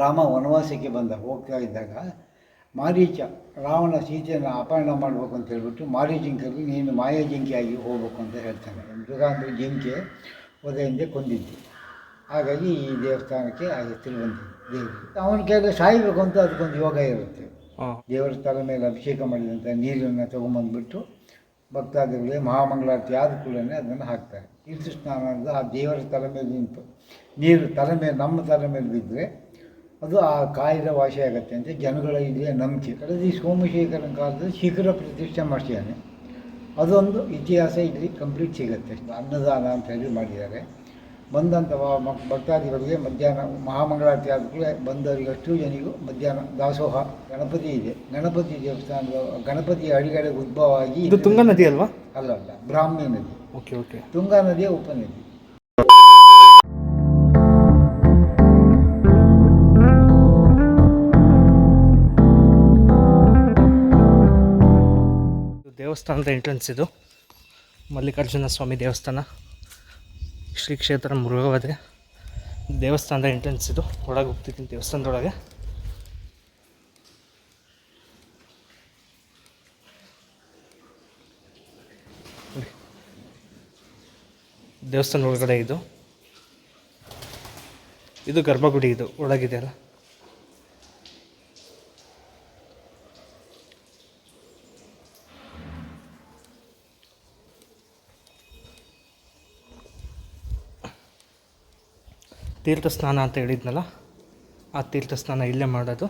ರಾಮ ವನವಾಸಕ್ಕೆ ಬಂದ ಹೋಗ್ತಾ ಇದ್ದಾಗ ಮಾರೀಚ ರಾವಣ ಸೀತೆಯನ್ನು ಅಪಹರಣ ಮಾಡಬೇಕು ಅಂತ ಹೇಳ್ಬಿಟ್ಟು ಜಿಂಕೆಯಲ್ಲಿ ನೀನು ಮಾಯಾ ಜಿಂಕೆಯಾಗಿ ಹೋಗ್ಬೇಕು ಅಂತ ಹೇಳ್ತಾನೆ ಮೃಗ ಅಂದರೆ ಜಿಂಕೆ ಒದೆಯಿಂದ ಕೊಂದಿದ್ದು. ಹಾಗಾಗಿ ಈ ದೇವಸ್ಥಾನಕ್ಕೆ ಆ ಹೆಸರು ಬಂದಿದೆ. ದೇವರು ಅವನ ಕೆಳಗೆ ಸಾಯಬೇಕು ಅಂತ ಅದಕ್ಕೊಂದು ಯೋಗ ಇರುತ್ತೆ. ದೇವರ ತಲೆ ಮೇಲೆ ಅಭಿಷೇಕ ಮಾಡಿದಂಥ ನೀರನ್ನು ತೊಗೊಂಬಂದ್ಬಿಟ್ಟು ಭಕ್ತಾದಿಗಳಿಗೆ ಮಹಾಮಂಗಳಾರತಿ ಆದ ಕೂಡಲೇ ಅದನ್ನು ಹಾಕ್ತಾರೆ. ತೀರ್ಥ ಸ್ನಾನ ಅಂದರೆ ಆ ದೇವರ ತಲೆ ಮೇಲೆ ನಿಂತು ನೀರು ತಲೆ ಮೇಲೆ ನಮ್ಮ ತಲೆ ಮೇಲೆ ಬಿದ್ದರೆ ಅದು ಆ ಕಾಯಿಲೆ ವಾಸಿ ಆಗುತ್ತೆ ಅಂತ ಜನಗಳ ಇಲ್ಲಿಯ ನಂಬಿಕೆ. ಕಳೆದ ಈ ಸೋಮಶೇಖರನ ಕಾಲದಲ್ಲಿ ಶಿಖರ ಪ್ರತಿಷ್ಠೆ ಮಾಡಿಸಿದ್ದಾನೆ. ಅದೊಂದು ಇತಿಹಾಸ ಇಲ್ಲಿ ಕಂಪ್ಲೀಟ್ ಸಿಗುತ್ತೆ. ಅನ್ನದಾನ ಅಂತ ಹೇಳಿ ಮಾಡಿದ್ದಾರೆ. ಬಂದಂಥ ಭಕ್ತಾದಿಗಳಿಗೆ ಮಧ್ಯಾಹ್ನ ಮಹಾಮಂಗಳಾರತಿ ಆದ ಕೂಡಲೇ ಬಂದವರಿಗೆ ಅಷ್ಟು ಜನಿಗೂ ಮಧ್ಯಾಹ್ನ ದಾಸೋಹ ಗಣಪತಿ ಇದೆ. ಗಣಪತಿ ದೇವಸ್ಥಾನದ ಗಣಪತಿ ಅಡಿಗಡೆ ಉದ್ಭವ ಆಗಿ ಇದು ತುಂಗಾ ನದಿ ಅಲ್ವಾ? ಅಲ್ಲ ಅಲ್ಲ ಬ್ರಾಹ್ಮಿ ನದಿ. ಓಕೆ ಓಕೆ ತುಂಗಾ ನದಿಯ ಉಪನದಿ. ಇದು ದೇವಸ್ಥಾನದ ಎಂಟ್ರೆನ್ಸ್ ಇದು. ಮಲ್ಲಿಕಾರ್ಜುನ ಸ್ವಾಮಿ ದೇವಸ್ಥಾನ. ಶ್ರೀ ಕ್ಷೇತ್ರ ಮೃಗವದೆ ದೇವಸ್ಥಾನದ ಎಂಟ್ರೆನ್ಸ್ ಇದು. ಒಳಗೆ ಹೋಗ್ತಿದ್ದೀನಿ ದೇವಸ್ಥಾನದೊಳಗೆ. ದೇವಸ್ಥಾನದ ದೇವಸ್ಥಾನ ಒಳಗಡೆ ಇದು. ಇದು ಗರ್ಭಗುಡಿ ಇದು. ಒಳಗಿದೆಯಲ್ಲ ತೀರ್ಥ ಸ್ನಾನ ಅಂತ ಹೇಳಿದ್ನಲ್ಲ, ಆ ತೀರ್ಥ ಸ್ನಾನ ಇಲ್ಲೇ ಮಾಡೋದು.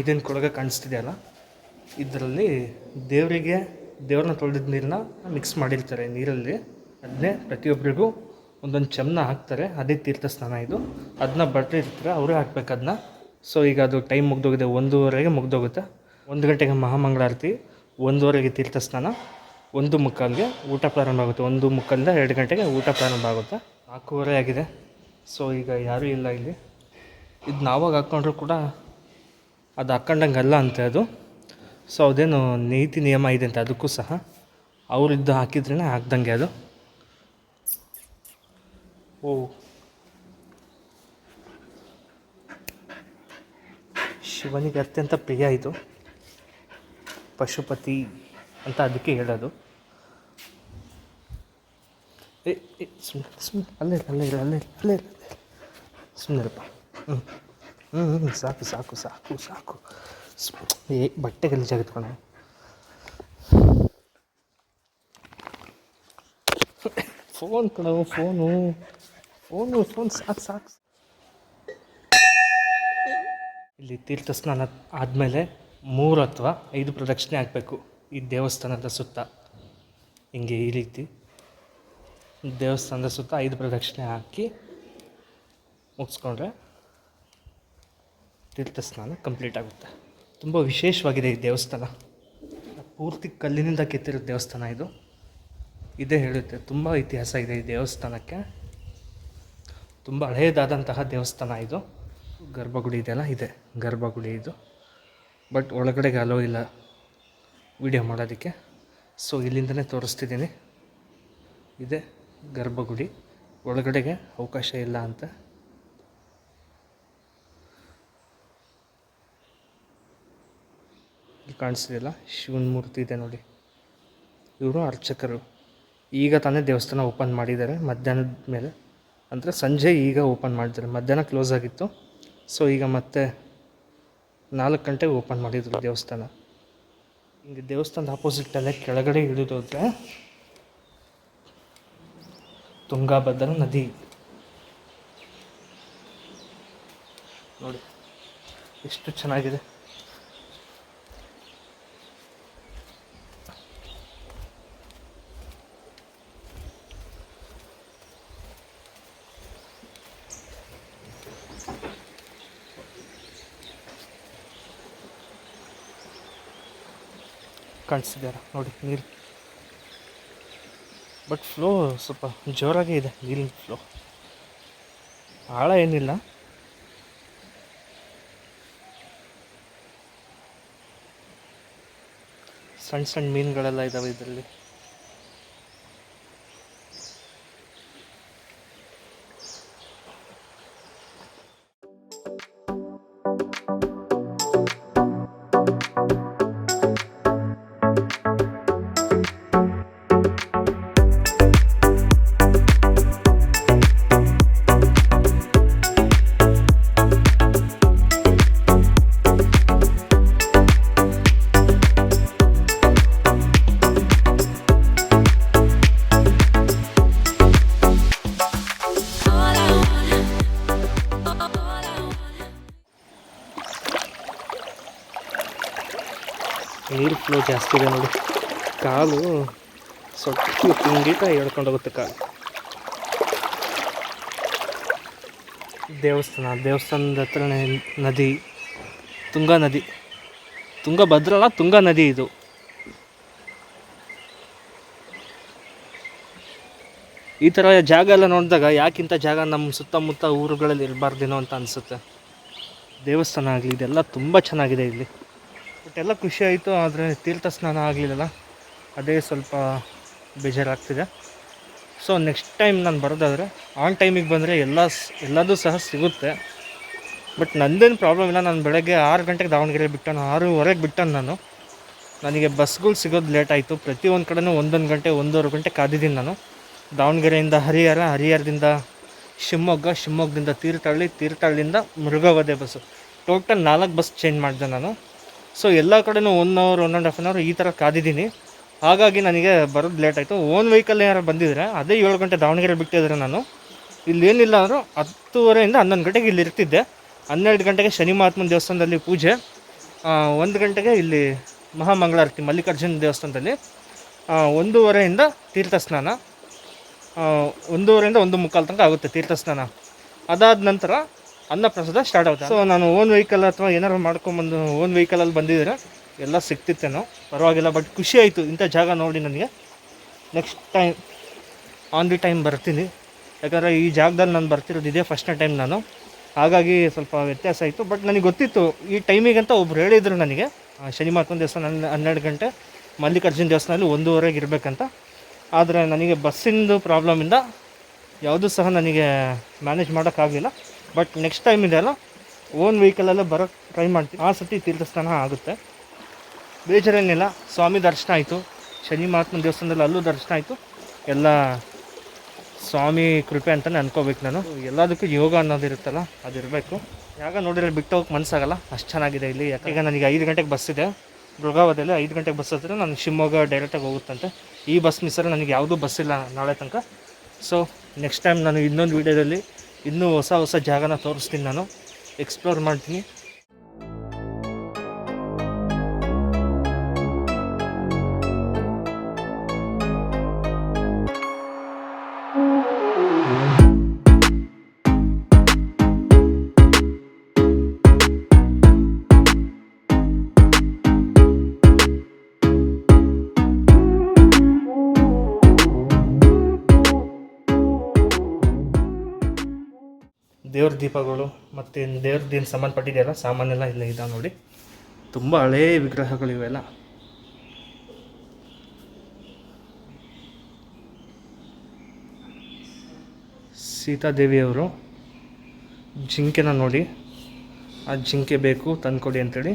ಇದೇನು ಕೊಳಗ ಕಾಣಿಸ್ತಿದೆಯಲ್ಲ, ಇದರಲ್ಲಿ ದೇವರಿಗೆ, ದೇವ್ರನ್ನ ತೊಳೆದಿದ್ದ ನೀರನ್ನ ಮಿಕ್ಸ್ ಮಾಡಿರ್ತಾರೆ. ನೀರಲ್ಲಿ ಅದನ್ನೇ ಪ್ರತಿಯೊಬ್ಬರಿಗೂ ಒಂದೊಂದು ಚಮನ ಹಾಕ್ತಾರೆ. ಅದೇ ತೀರ್ಥ ಸ್ನಾನ ಇದು. ಅದನ್ನ ಬಟ್ಟೆ ಇರ್ತಾರೆ. ಅವರೇ ಹಾಕ್ಬೇಕು ಅದನ್ನ ಸೊ ಈಗ ಅದು ಟೈಮ್ ಮುಗ್ದೋಗಿದೆ. ಒಂದೂವರೆಗೆ ಮುಗ್ದೋಗುತ್ತೆ. ಒಂದು ಗಂಟೆಗೆ ಮಹಾಮಂಗಳಾರತಿ, ಒಂದೂವರೆಗೆ ತೀರ್ಥ ಸ್ನಾನ ಒಂದು ಮುಕ್ಕಾಲಿಗೆ ಊಟ ಪ್ರಾರಂಭ ಆಗುತ್ತೆ. ಒಂದು ಮುಕ್ಕಾಲಿಂದ ಎರಡು ಗಂಟೆಗೆ ಊಟ ಪ್ರಾರಂಭ ಆಗುತ್ತೆ. ನಾಲ್ಕೂವರೆ ಆಗಿದೆ. ಸೊ ಈಗ ಯಾರೂ ಇಲ್ಲ ಇಲ್ಲಿ. ಇದು ನಾವಾಗ ಹಾಕ್ಕೊಂಡ್ರು ಕೂಡ ಅದು ಹಾಕ್ಕೊಂಡಂಗೆ ಅಲ್ಲ ಅಂತೆ ಅದು. ಸೊ ಅದೇನು ನೀತಿ ನಿಯಮ ಇದೆ ಅಂತ ಅದಕ್ಕೂ ಸಹ. ಅವರಿದ್ದು ಹಾಕಿದ್ರೇ ಹಾಕ್ದಂಗೆ ಅದು. ಓ. ಶಿವನಿಗೆ ಅತ್ಯಂತ ಪ್ರಿಯ ಇದು. ಪಶುಪತಿ ಅಂತ ಅದಕ್ಕೆ ಹೇಳೋದು. ಏ ಸುಮ್ಮನೆ ಸುಮ್ಮನೆ ಅಲ್ಲೇ ಅಲ್ಲೇ ಅಲ್ಲೇ ಅಲ್ಲೇ. ಸುಮ್ಮನಿರಪ್ಪ ಹ್ಞೂ ಹ್ಞೂ ಹ್ಞೂ ಸಾಕು ಸಾಕು ಸಾಕು ಸಾಕು. ಏ, ಬಟ್ಟೆ ಗಲೀಜಾಗಿತ್ಕೊಂಡು ಫೋನ್ ಕಣೋ, ಫೋನು. ಫೋನು, ಫೋನ್, ಸಾಕು ಸಾಕು. ಇಲ್ಲಿ ತೀರ್ಥ ಸ್ನಾನ ಆದಮೇಲೆ ಮೂರು ಅಥವಾ ಐದು ಪ್ರದಕ್ಷಿಣೆ ಆಗಬೇಕು ಈ ದೇವಸ್ಥಾನದ ಸುತ್ತ. ಹಿಂಗೆ ಈ ರೀತಿ. ದೇವಸ್ಥಾನದ ಸುತ್ತ ಐದು ಪ್ರದಕ್ಷಿಣೆ ಹಾಕಿ ಮುಗಿಸ್ಕೊಂಡ್ರೆ ತೀರ್ಥ ಸ್ನಾನ ಕಂಪ್ಲೀಟ್ ಆಗುತ್ತೆ. ತುಂಬ ವಿಶೇಷವಾಗಿದೆ ಈ ದೇವಸ್ಥಾನ. ಪೂರ್ತಿ ಕಲ್ಲಿನಿಂದ ಕೆತ್ತಿರೋ ದೇವಸ್ಥಾನ ಇದು. ಇದೇ ಹೇಳುತ್ತೆ, ತುಂಬ ಇತಿಹಾಸ ಇದೆ ಈ ದೇವಸ್ಥಾನಕ್ಕೆ. ತುಂಬ ಹಳೆಯದಾದಂತಹ ದೇವಸ್ಥಾನ ಇದು. ಗರ್ಭಗುಡಿ ಇದೆಯಲ್ಲ, ಇದೆ ಗರ್ಭಗುಡಿ ಇದು. ಬಟ್ ಒಳಗಡೆಗೆ ಅಲೋ ಇಲ್ಲ ವಿಡಿಯೋ ಮಾಡೋದಕ್ಕೆ. ಸೊ ಇಲ್ಲಿಂದನೇ ತೋರಿಸ್ತಿದ್ದೀನಿ. ಇದೆ ಗರ್ಭಗುಡಿ. ಒಳಗಡೆಗೆ ಅವಕಾಶ ಇಲ್ಲ ಅಂತ ಕಾಣಿಸ್ತಿದೆಯಲ್ಲ ಶಿವನ ಮೂರ್ತಿ ಇದೆ ನೋಡಿ. ಇವರು ಅರ್ಚಕರು. ಈಗ ತಾನೇ ದೇವಸ್ಥಾನ ಓಪನ್ ಮಾಡಿದ್ದಾರೆ. ಮಧ್ಯಾಹ್ನದ ಮೇಲೆ. ಅಂದರೆ ಸಂಜೆ ಈಗ ಓಪನ್ ಮಾಡಿದ್ದಾರೆ. ಮಧ್ಯಾಹ್ನ ಕ್ಲೋಸ್ ಆಗಿತ್ತು. ಸೊ ಈಗ ಮತ್ತೆ ನಾಲ್ಕು ಗಂಟೆಗೆ ಓಪನ್ ಮಾಡಿದರು ದೇವಸ್ಥಾನ. ಹಿಂಗೆ ದೇವಸ್ಥಾನದ ಆಪೋಸಿಟಲ್ಲೇ ಕೆಳಗಡೆ ಇಳಿದೋದ್ರೆ ತುಂಗಾಭದ್ರಾ ನದಿ. ನೋಡಿ. ಎಷ್ಟು ಚೆನ್ನಾಗಿದೆ. ಕಾಣಿಸ್ತಿದ್ದಾರೆ. ನೋಡಿ, ನೀರು. ಬಟ್ ಫ್ಲೋ ಸ್ವಲ್ಪ ಜೋರಾಗೇ ಇದೆ, ನೀರಿನ ಫ್ಲೋ ಆಳ ಏನಿಲ್ಲ. ಸಣ್ಣ ಸಣ್ಣ ಮೀನುಗಳೆಲ್ಲ ಇದ್ದಾವೆ ಇದರಲ್ಲಿ. ನೀರು ಫ್ಲೋ ಜಾಸ್ತಿ ಇದೆ ನೋಡಿ. ಕಾಲು ಸೊಟ್ಟು ತಿಂಗಿಟ ಹೇಳ್ಕೊಂಡು ಹೋಗುತ್ತೆ ಕಾಲು. ದೇವಸ್ಥಾನ, ದೇವಸ್ಥಾನದ ಹತ್ರನೇ ನದಿ, ತುಂಗಾ ನದಿ. ತುಂಗಭದ್ರ ಅಲ್ಲ ತುಂಗಾ ನದಿ ಇದು. ಈ ಥರ ಜಾಗ ಎಲ್ಲ ನೋಡಿದಾಗ ಯಾಕಿಂತ ಜಾಗ ನಮ್ಮ ಸುತ್ತಮುತ್ತ ಊರುಗಳಲ್ಲಿ ಇರಬಾರ್ದೇನೋ ಅಂತ ಅನಿಸುತ್ತೆ. ದೇವಸ್ಥಾನ ಆಗಲಿ, ಇದೆಲ್ಲ ತುಂಬ ಚೆನ್ನಾಗಿದೆ ಇಲ್ಲಿ. ಬಟ್ ಎಲ್ಲ ಖುಷಿ ಆಯಿತು, ಆದರೆ ತೀರ್ಥ ಸ್ನಾನ ಆಗಲಿಲ್ಲಲ್ಲ. ಅದೇ ಸ್ವಲ್ಪ ಬೇಜಾರಾಗ್ತಿದೆ. ಸೊ ನೆಕ್ಸ್ಟ್ ಟೈಮ್ ನಾನು ಬರೋದಾದರೆ ಆನ್ ಟೈಮಿಗೆ ಬಂದರೆ ಎಲ್ಲ ಎಲ್ಲದೂ ಸಹ ಸಿಗುತ್ತೆ. ಬಟ್ ನಂದೇನು ಪ್ರಾಬ್ಲಮ್ ಇಲ್ಲ, ನಾನು ಬೆಳಗ್ಗೆ ಆರು ಗಂಟೆಗೆ ದಾವಣಗೆರೆ ಬಿಟ್ಟನು ಆರೂವರೆಗೆ ಬಿಟ್ಟನು ನಾನು. ನನಗೆ ಬಸ್ಗಳು ಸಿಗೋದು ಲೇಟ್ ಆಯಿತು. ಪ್ರತಿಯೊಂದು ಕಡೆನೂ ಒಂದೊಂದು ಗಂಟೆ, ಒಂದೂವರೆ ಗಂಟೆ ಕಾದಿದ್ದೀನಿ ನಾನು. ದಾವಣಗೆರೆಯಿಂದ ಹರಿಹರ, ಹರಿಹರದಿಂದ ಶಿವಮೊಗ್ಗ, ಶಿವಮೊಗ್ಗದಿಂದ ತೀರ್ಥಹಳ್ಳಿ, ತೀರ್ಥಹಳ್ಳಿಯಿಂದ ಮೃಗವಧೆ ಬಸ್ಸು. ಟೋಟಲ್ ನಾಲ್ಕು ಬಸ್ ಚೇಂಜ್ ಮಾಡಿದೆ ನಾನು. ಸೊ ಎಲ್ಲ ಕಡೆನೂ one hour one and half an hour ಈ ಥರ ಕಾದಿದ್ದೀನಿ. ಹಾಗಾಗಿ ನನಗೆ ಬರೋದು ಲೇಟ್ ಆಯಿತು. ಓನ್ ವೆಹಿಕಲ್ ಯಾರು ಬಂದಿದ್ರೆ ಅದೇ ಏಳು ಗಂಟೆ ದಾವಣಗೆರೆ ಬಿಟ್ಟಿದ್ರೆ ನಾನು. ಇಲ್ಲೇನಿಲ್ಲ ಅಂದರೂ ಹತ್ತುವರೆಯಿಂದ ಹನ್ನೊಂದು ಗಂಟೆಗೆ ಇಲ್ಲಿ ಇರ್ತಿದ್ದೆ. ಹನ್ನೆರಡು ಗಂಟೆಗೆ ಶನಿ ಮಹಾತ್ಮನ ದೇವಸ್ಥಾನದಲ್ಲಿ ಪೂಜೆ. ಒಂದು ಗಂಟೆಗೆ ಇಲ್ಲಿ ಮಹಾಮಂಗಳಾರತಿ ಮಲ್ಲಿಕಾರ್ಜುನ ದೇವಸ್ಥಾನದಲ್ಲಿ. ಒಂದೂವರೆಯಿಂದ ತೀರ್ಥ ಸ್ನಾನ ಆ, ಒಂದೂವರೆಯಿಂದ ಒಂದು ಮುಕ್ಕಾಲು ತನಕ ಆಗುತ್ತೆ ತೀರ್ಥ ಸ್ನಾನ ಅದಾದ ನಂತರ ಅನ್ನಪ್ರಸಾದ ಸ್ಟಾರ್ಟ್ ಆಗುತ್ತೆ. ಸೊ ನಾನು ಓನ್ ವೆಹಿಕಲ್ ಅಥವಾ ಏನಾರು ಮಾಡ್ಕೊಂಬಂದು ಓನ್ ವೆಹಿಕಲಲ್ಲಿ ಬಂದಿದ್ದೀರಾ ಎಲ್ಲ ಸಿಕ್ತಿತ್ತೇನೋ ಪರವಾಗಿಲ್ಲ ಬಟ್ ಖುಷಿ ಆಯಿತು. ಇಂಥ ಜಾಗ ನೋಡಿ ನನಗೆ. Next time on the time ಬರ್ತೀನಿ. ಯಾಕಂದರೆ ಈ ಜಾಗದಲ್ಲಿ ನಾನು ಬರ್ತಿರೋದು ಇದೇ ಫಸ್ಟ್ನೇ ಟೈಮ್ ನಾನು. ಹಾಗಾಗಿ ಸ್ವಲ್ಪ ವ್ಯತ್ಯಾಸ ಆಯಿತು. ಬಟ್ ನನಗೆ ಗೊತ್ತಿತ್ತು, ಈ ಟೈಮಿಗಂತ ಒಬ್ರು ಹೇಳಿದರು ನನಗೆ. ಶನಿ ದೇವಸ್ಥಾನ ನನ್ನ ಹನ್ನೆರಡು ಗಂಟೆ ಮಲ್ಲಿಕಾರ್ಜುನ ದೇವಸ್ಥಾನದಲ್ಲಿ ಒಂದೂವರೆಗೆ ಇರಬೇಕಂತ. ಆದರೆ ನನಗೆ ಬಸ್ಸಿಂದು ಪ್ರಾಬ್ಲಮಿಂದ ಯಾವುದೂ ಸಹ ನನಗೆ ಮ್ಯಾನೇಜ್ ಮಾಡೋಕ್ಕಾಗಲಿಲ್ಲ. ಬಟ್ ನೆಕ್ಸ್ಟ್ ಟೈಮ್ ಇದೆಯಲ್ಲ ಓನ್ ವೆಹಿಕಲಲ್ಲೇ ಬರೋಕ್ಕೆ ಟ್ರೈ ಮಾಡ್ತೀನಿ. ಆ ಸತಿ ತೀರ್ಥಸ್ಥಾನ ಆಗುತ್ತೆ. ಬೇಜಾರೇನಿಲ್ಲ. ಸ್ವಾಮಿ ದರ್ಶನ ಆಯಿತು. ಶನಿ ಮಹಾತ್ಮನ ದೇವಸ್ಥಾನದಲ್ಲಿ ಅಲ್ಲೂ ದರ್ಶನ ಆಯಿತು. ಎಲ್ಲ ಸ್ವಾಮಿ ಕೃಪೆ ಅಂತಲೇ ಅನ್ಕೋಬೇಕು ನಾನು. ಎಲ್ಲದಕ್ಕೂ ಯೋಗ ಅನ್ನೋದಿರುತ್ತಲ್ಲ ಅದಿರಬೇಕು. ಯಾಗ ನೋಡಿದ್ರೆ ಬಿಟ್ಟು ಹೋಗಕ್ಕೆ ಮನಸ್ಸಾಗಲ್ಲ ಅಷ್ಟು ಚೆನ್ನಾಗಿದೆ ಇಲ್ಲಿ. ಯಾಕೆ ಈಗ ನನಗೆ ಐದು ಗಂಟೆಗೆ ಬಸ್ ಇದೆ. ಮೃಗಾವದಲ್ಲಿ ಐದು ಗಂಟೆಗೆ ಬಸ್ ಹತ್ತಿರ ನಾನು ಶಿವಮೊಗ್ಗ ಡೈರೆಕ್ಟಾಗಿ ಹೋಗುತ್ತಂತೆ. ಈ ಬಸ್ ಮಿಸ್ಸಲ್ಲಿ ನನಗೆ ಯಾವುದೂ ಬಸ್ ಇಲ್ಲ ನಾಳೆ ತನಕ. ಸೊ ನೆಕ್ಸ್ಟ್ ಟೈಮ್ ನಾನು ಇನ್ನೊಂದು ವೀಡಿಯೋದಲ್ಲಿ ಇನ್ನೂ ಹೊಸ ಹೊಸ ಜಾಗನ ತೋರಿಸ್ತೀನಿ ನಾನು. ಎಕ್ಸ್ಪ್ಲೋರ್ ಮಾಡ್ತೀನಿ. ದೇವ್ರ ದೀಪಗಳು ಮತ್ತು ಏನು ಸಂಬಂಧಪಟ್ಟಿದೆಯಲ್ಲ ಸಾಮಾನೆಲ್ಲ ಇಲ್ಲೇ ಇದಾವೆ ನೋಡಿ. ತುಂಬ ಹಳೇ ವಿಗ್ರಹಗಳು ಇವೆಲ್ಲ. ಸೀತಾದೇವಿಯವರು ಜಿಂಕೆನ ನೋಡಿ, ಆ ಜಿಂಕೆ ಬೇಕು ತಂದ್ಕೊಡಿ ಅಂತೇಳಿ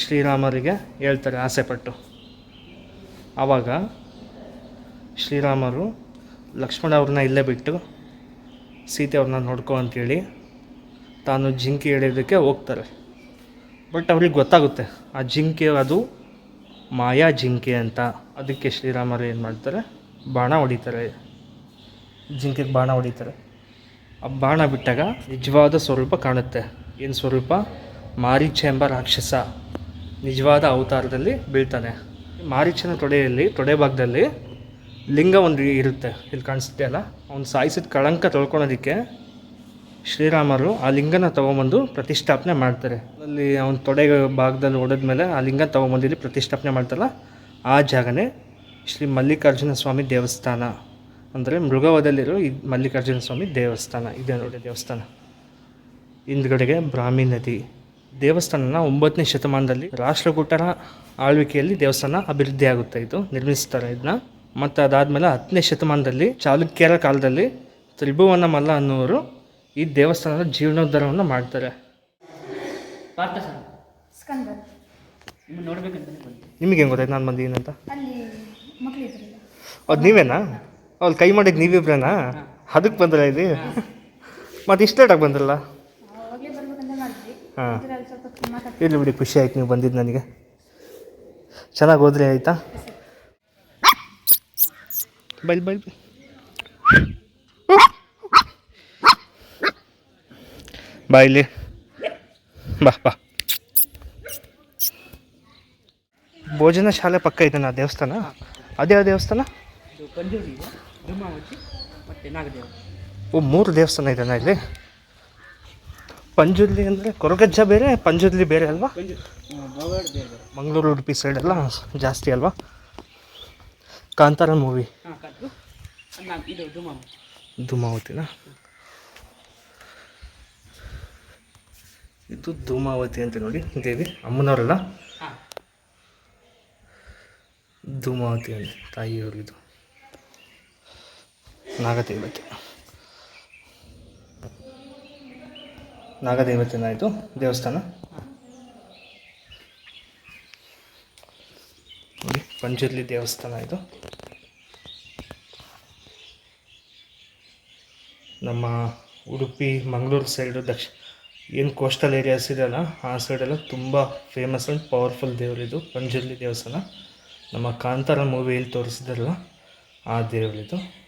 ಶ್ರೀರಾಮರಿಗೆ ಹೇಳ್ತಾರೆ ಆಸೆಪಟ್ಟು. ಆವಾಗ ಶ್ರೀರಾಮರು ಲಕ್ಷ್ಮಣ ಅವ್ರನ್ನ ಇಲ್ಲೇ ಬಿಟ್ಟು ಸೀತೆ ಅವ್ರನ್ನ ನೋಡ್ಕೊ ಅಂತೇಳಿ ತಾನು ಜಿಂಕೆ ಹಿಡಿಯೋದಕ್ಕೆ ಹೋಗ್ತಾರೆ. ಬಟ್ ಅವ್ರಿಗೆ ಗೊತ್ತಾಗುತ್ತೆ, ಆ ಜಿಂಕೆ ಅದು ಮಾಯಾ ಜಿಂಕೆ ಅಂತ. ಅದಕ್ಕೆ ಶ್ರೀರಾಮರು ಏನು ಮಾಡ್ತಾರೆ, ಬಾಣ ಹೊಡಿತಾರೆ. ಜಿಂಕೆಗೆ ಬಾಣ ಹೊಡಿತಾರೆ. ಆ ಬಾಣ ಬಿಟ್ಟಾಗ ನಿಜವಾದ ಸ್ವರೂಪ ಕಾಣುತ್ತೆ. ಏನು ಸ್ವರೂಪ? ಮಾರೀಚ ಎಂಬ ರಾಕ್ಷಸ ನಿಜವಾದ ಅವತಾರದಲ್ಲಿ ಬೀಳ್ತಾನೆ. ಮಾರೀಚನ ತೊಡೆಯಲ್ಲಿ, ತೊಡೆ ಭಾಗದಲ್ಲಿ ಲಿಂಗ ಒಂದು ಇರುತ್ತೆ, ಇಲ್ಲಿ ಕಾಣಿಸುತ್ತೆ ಅಲ್ಲ? ಅವ್ನು ಸಾಯಿಸಿದ ಕಳಂಕ ತೊಳ್ಕೊಳೋದಕ್ಕೆ ಶ್ರೀರಾಮರು ಆ ಲಿಂಗನ ತೊಗೊಂಬಂದು ಪ್ರತಿಷ್ಠಾಪನೆ ಮಾಡ್ತಾರೆ. ಅಲ್ಲಿ ಅವನ ತೊಡೆ ಭಾಗದಲ್ಲಿ ಹೊಡೆದ್ಮೇಲೆ ಆ ಲಿಂಗ ತೊಗೊಂಬಂದು ಇಲ್ಲಿ ಪ್ರತಿಷ್ಠಾಪನೆ ಮಾಡ್ತಾರಲ್ಲ? ಆ ಜಾಗನೇ ಶ್ರೀ ಮಲ್ಲಿಕಾರ್ಜುನ ಸ್ವಾಮಿ ದೇವಸ್ಥಾನ. ಅಂದರೆ ಮೃಗವದಲ್ಲಿರೋ ಈ ಮಲ್ಲಿಕಾರ್ಜುನ ಸ್ವಾಮಿ ದೇವಸ್ಥಾನ. ಇದೆ ನೋಡಿ ದೇವಸ್ಥಾನ. ಹಿಂದ್ಗಡೆಗೆ ಬ್ರಾಹ್ಮಿ ನದಿ. ದೇವಸ್ಥಾನನ ಒಂಬತ್ತನೇ ಶತಮಾನದಲ್ಲಿ ರಾಷ್ಟ್ರಕೂಟರ ಆಳ್ವಿಕೆಯಲ್ಲಿ ದೇವಸ್ಥಾನ ಅಭಿವೃದ್ಧಿ ಆಗುತ್ತೆ ಇದು. ನಿರ್ಮಿಸ್ತಾರೆ ಇದನ್ನ. ಮತ್ತು ಅದಾದಮೇಲೆ ಹತ್ತನೇ ಶತಮಾನದಲ್ಲಿ ಚಾಲುಕ್ಯರ ಕಾಲದಲ್ಲಿ ತ್ರಿಭುವನ ಮಲ್ಲ ಅನ್ನೋರು ಈ ದೇವಸ್ಥಾನದ ಜೀರ್ಣೋದ್ಧಾರವನ್ನು ಮಾಡ್ತಾರೆ. ಪಾರ್ಥ ಸರ್ ಸ್ಕಂದರ್ ನಿಮ್ಮನ್ನು ನೋಡ್ಬೇಕಂತಾನೆ ನಿಮಗೆ ಹೆಂಗೆ ಗೊತ್ತಾಯ್ತು? ನಾನು ಬಂದೀನಿ ಅಂತ? ಅಲ್ಲಿ ಮಕ್ಕಳಿದ್ರಲ್ಲ ಅದು ನೀವೇನಾ? ಅವ್ರು ಕೈ ಮಾಡಿದ್ದು ನೀವಿಬ್ರೇನಾ? ಅದಕ್ಕೆ ಬಂದ್ರೆ ಇಲ್ಲಿ? ಮತ್ತೆ ಇಷ್ಟು ಲೇಟಾಗಿ ಬಂದ್ರಲ್ಲ? ಅವಾಗಲೇ ಬರ್ಬೇಕಂತ ಮಾಡಿದ್ವಿ. ಹಾಂ. ಇರಲಿ ಬಿಡಿ ಖುಷಿ ಆಯ್ತು ನೀವು ಬಂದಿದ್ದು ನನಗೆ. ಚೆನ್ನಾಗಿ ಹೋದ್ರಿ ಆಯಿತಾ? ಬೈಲ್ ಬೈಲ್. ಬಾ ಇಲ್ಲಿ. ಬಾ ಬಾ. ಭೋಜನ ಶಾಲೆ ಪಕ್ಕ ಇದನ್ನ ದೇವಸ್ಥಾನ. ಅದೇ ದೇವಸ್ಥಾನ? ಓ ಮೂರು ದೇವಸ್ಥಾನ ಇದೆನಾ ಇಲ್ಲಿ. ಪಂಜುರ್ಲಿ ಅಂದರೆ ಕೊರಗಜ್ಜ ಬೇರೆ ಪಂಜುರ್ಲಿ ಬೇರೆ ಅಲ್ವಾ? ಮಂಗಳೂರು ಉಡುಪಿ ಸೈಡೆಲ್ಲ ಜಾಸ್ತಿ ಅಲ್ವಾ? ಕಾಂತಾರ ಮೂವಿ. ಧೂಮಾವತಿನಾ? ಇದು ಧೂಮಾವತಿ ಅಂತ ನೋಡಿ ದೇವಿ ಅಮ್ಮನವರಲ್ಲ? ಧೂಮಾವತಿ ಅಂತ ತಾಯಿಯವ್ರಿದು ನಾಗದೇವತೆ. ನಾಗದೇವತೆನ ಇದು ದೇವಸ್ಥಾನ? ನೋಡಿ ಪಂಜುರ್ಲಿ ದೇವಸ್ಥಾನ ಇದು. ನಮ್ಮ ಉಡುಪಿ, ಮಂಗಳೂರು ಸೈಡು ದಕ್ಷ, ಏನು ಕೋಸ್ಟಲ್ ಏರಿಯಾಸ್ ಇದೆಯಲ್ಲ, ಆ ಸೈಡೆಲ್ಲ ತುಂಬ ಫೇಮಸ್ ಆ್ಯಂಡ್ ಪವರ್ಫುಲ್ ದೇವರಿದು ಪಂಜುರ್ಲಿ ದೇವಸ್ಥಾನ. ನಮ್ಮ ಕಾಂತಾರ ಮೂವಿಯಲ್ಲಿ ತೋರಿಸಿದ್ರಲ್ಲ, ಆ ದೇವರಿದು.